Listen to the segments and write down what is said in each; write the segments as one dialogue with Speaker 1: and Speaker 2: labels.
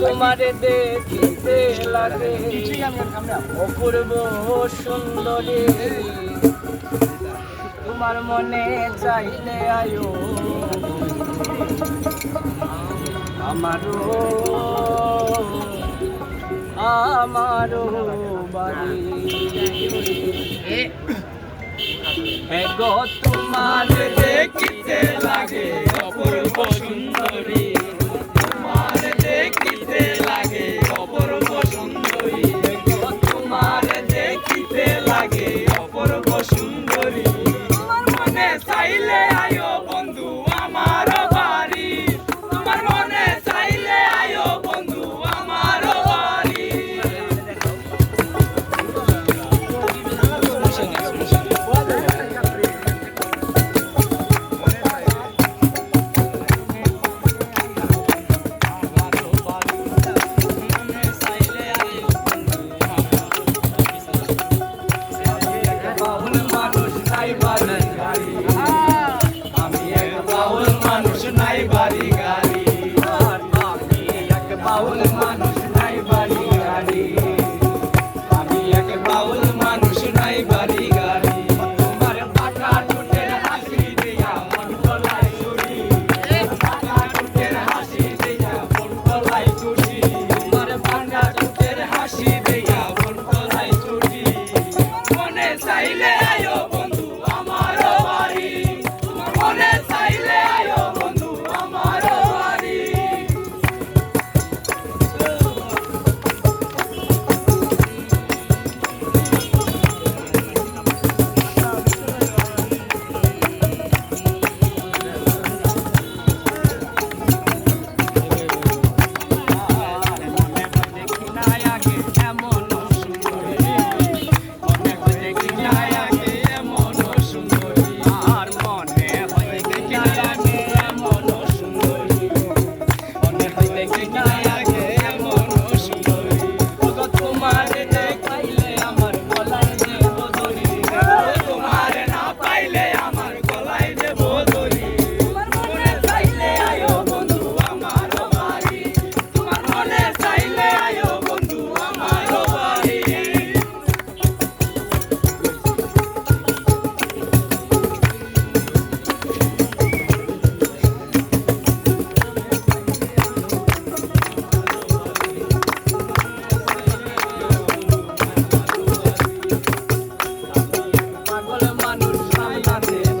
Speaker 1: তোমারে দেখিতে লাগে। অপূর্ব সুন্দরী। তোমার মনে চাইলে আয়ো। আমার আমার বাড়ি। তোমারে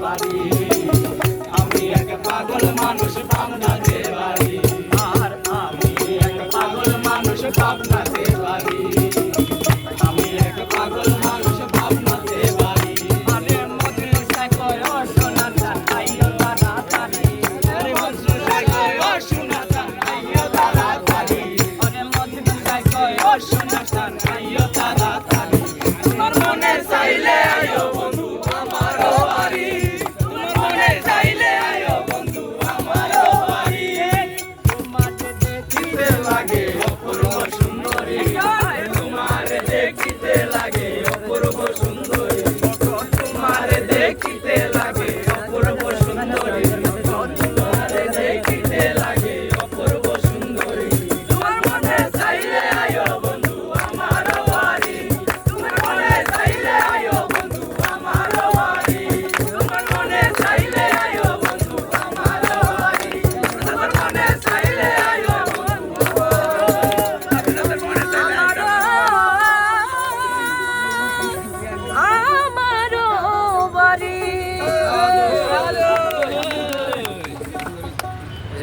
Speaker 1: বাড়ি আমি এক পাগল মানুষ, পাবনা দে বাড়ি আর আমি এক পাগল মানুষ,
Speaker 2: পাবনা দে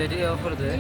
Speaker 1: ভিডিও করে দেয়